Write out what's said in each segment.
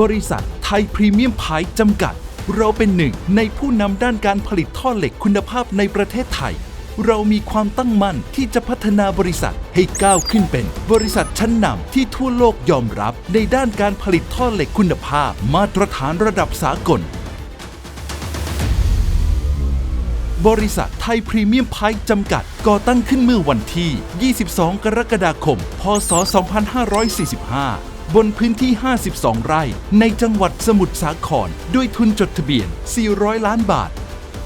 บริษัทไทยพรีเมียมไพจำกัด เราเป็นหนึ่งในผู้นำด้านการผลิตท่อเหล็กคุณภาพในประเทศไทย เรามีความตั้งมั่นที่จะพัฒนาบริษัทให้ก้าวขึ้นเป็น บริษัทชั้นนำที่ทั่วโลกยอมรับ ในด้านการผลิตท่อเหล็กคุณภาพ มาตรฐานระดับสากล บริษัทไทยพรีเมียมไพร์จำกัด ก่อตั้งขึ้นเมื่อวันที่ 22 กรกฎาคม พศ 2545 บนพื้นที่ 52 ไร่ ในจังหวัดสมุทรสาคร ด้วยทุนจดทะเบียน 400 ล้านบาท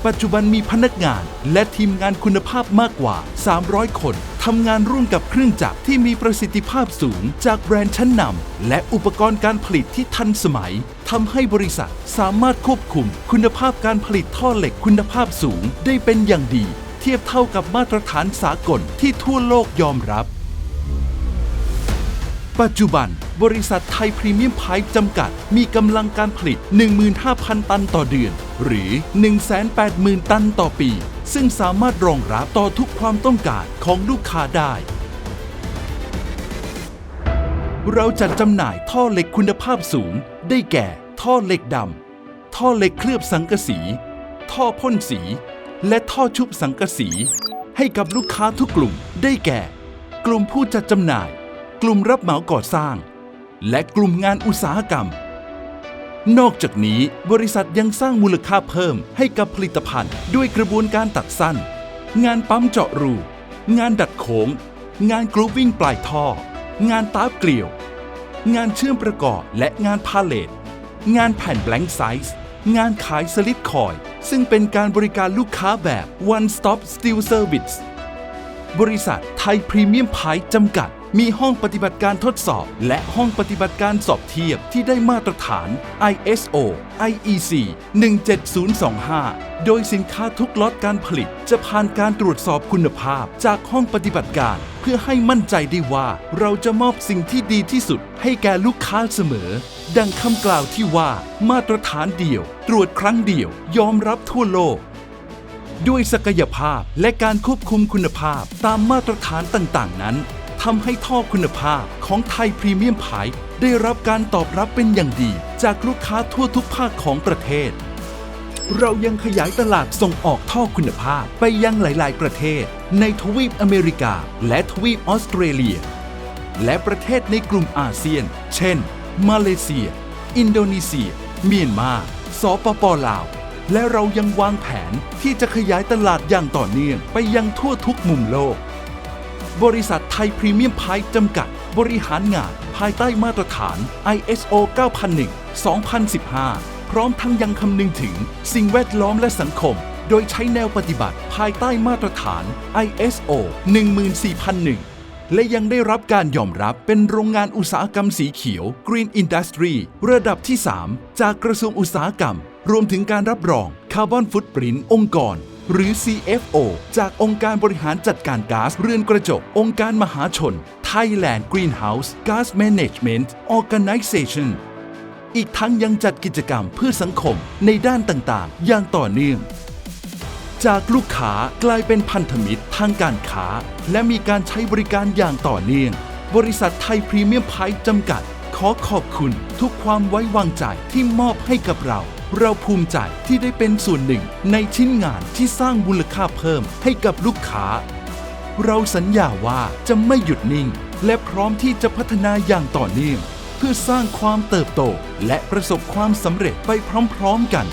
ปัจจุบันมีพนักงานและทีมงานคุณภาพมากกว่า 300 คนทำงานร่วมกับเครื่องจักรที่มีประสิทธิภาพสูงจากแบรนด์ชั้นนำและอุปกรณ์การผลิตที่ทันสมัยทำให้บริษัทสามารถควบคุมคุณภาพการผลิตท่อเหล็กคุณภาพสูงได้เป็นอย่างดี เทียบเท่ากับมาตรฐานสากลที่ทั่วโลกยอมรับ ปัจจุบัน บริษัทไทยพรีเมียมไพร์จำกัด มีกำลังการผลิต 15,000 ตันต่อเดือน หรือ 180,000 ตันต่อปี ซึ่งสามารถรองรับต่อทุกความต้องการของลูกค้าได้ เราจัดจำหน่ายท่อเหล็กคุณภาพสูง ได้แก่ ท่อเหล็กดำ ท่อเหล็กเคลือบสังกะสี ท่อพ่นสี และท่อชุบสังกะสี ให้กับลูกค้าทุกกลุ่ม ได้แก่ กลุ่มผู้จัดจำหน่าย กลุ่มรับเหมาก่อสร้าง และกลุ่มงานอุตสาหกรรม นอกจากนี้บริษัทยังสร้างมูลค่าเพิ่มให้กับผลิตภัณฑ์ ด้วยกระบวนการตัดสั้น งานปั๊มเจาะรู งานดัดโค้งงานกรูวิ่งปลายท่อ งานตาบเกลียว งานเชื่อมประกอบและงานพาเลตงานแผ่นแบงค์ไซส์งานขายสลิดคอย ซึ่งเป็นการบริการลูกค้าแบบ one stop steel service บริษัทไทยพรีเมียมไพร์จำกัด มีห้องปฏิบัติการทดสอบ และห้องปฏิบัติการสอบเทียบที่ได้มาตรฐาน ISO IEC 17025 โดยสินค้าทุกล็อตการผลิต จะผ่านการตรวจสอบคุณภาพจากห้องปฏิบัติการ เพื่อให้มั่นใจได้ว่าเราจะมอบสิ่งที่ดีที่สุดให้แก่ลูกค้าเสมอ ดังคำกล่าวที่ว่า มาตรฐานเดียว ตรวจครั้งเดียว ยอมรับทั่วโลกด้วยศักยภาพและการควบคุมคุณภาพตามมาตรฐานต่าง ๆ นั้น ทำให้ท่อคุณภาพของไทยพรีเมียมไพร์ได้รับการตอบรับเป็นอย่างดี จากลูกค้าทั่วทุกภาคของประเทศ เรายังขยายตลาดส่งออกท่อคุณภาพไปยังหลาย ๆ ประเทศ ในทวีปอเมริกา และทวีปออสเตรเลีย และประเทศในกลุ่มอาเซียน เช่น มาเลเซีย อินโดนีเซีย เมียนมา สปปลาว และเรายังวางแผนที่จะขยายตลาดอย่างต่อเนื่องไปยังทั่วทุกมุมโลก บริษัทไทยพรีเมียมไพร์จำกัด บริหารงานภายใต้มาตรฐาน ISO 9001 2015 พร้อมทั้งยังคำนึงถึงสิ่งแวดล้อมและสังคม โดยใช้แนวปฏิบัติภายใต้มาตรฐาน ISO 14001 และยังได้รับการยอมรับเป็นโรงงานอุตสาหกรรมสีเขียว Green Industry ระดับที่ 3 จากกระทรวงอุตสาหกรรม รวมถึงการรับรอง Carbon Footprint องค์กร หรือ CFO จากองค์การบริหารจัดการก๊าซเรือนกระจก องค์การมหาชน Thailand Greenhouse Gas Management Organization อีกทั้งยังจัดกิจกรรมเพื่อสังคมในด้านต่างๆ อย่างต่อเนื่อง จากลูกค้ากลายเป็นพันธมิตรทางการค้า และมีการใช้บริการอย่างต่อเนื่อง บริษัทไทยพรีเมียมไพร์จำกัด ขอขอบคุณทุกความไว้วางใจที่มอบให้กับเรา เราภูมิใจที่ได้เป็นส่วนหนึ่งในชิ้นงานที่สร้างมูลค่าเพิ่มให้กับลูกค้า เราสัญญาว่าจะไม่หยุดนิ่ง และพร้อมที่จะพัฒนาอย่างต่อเนื่อง เพื่อสร้างความเติบโตและประสบความสำเร็จไปพร้อมๆกัน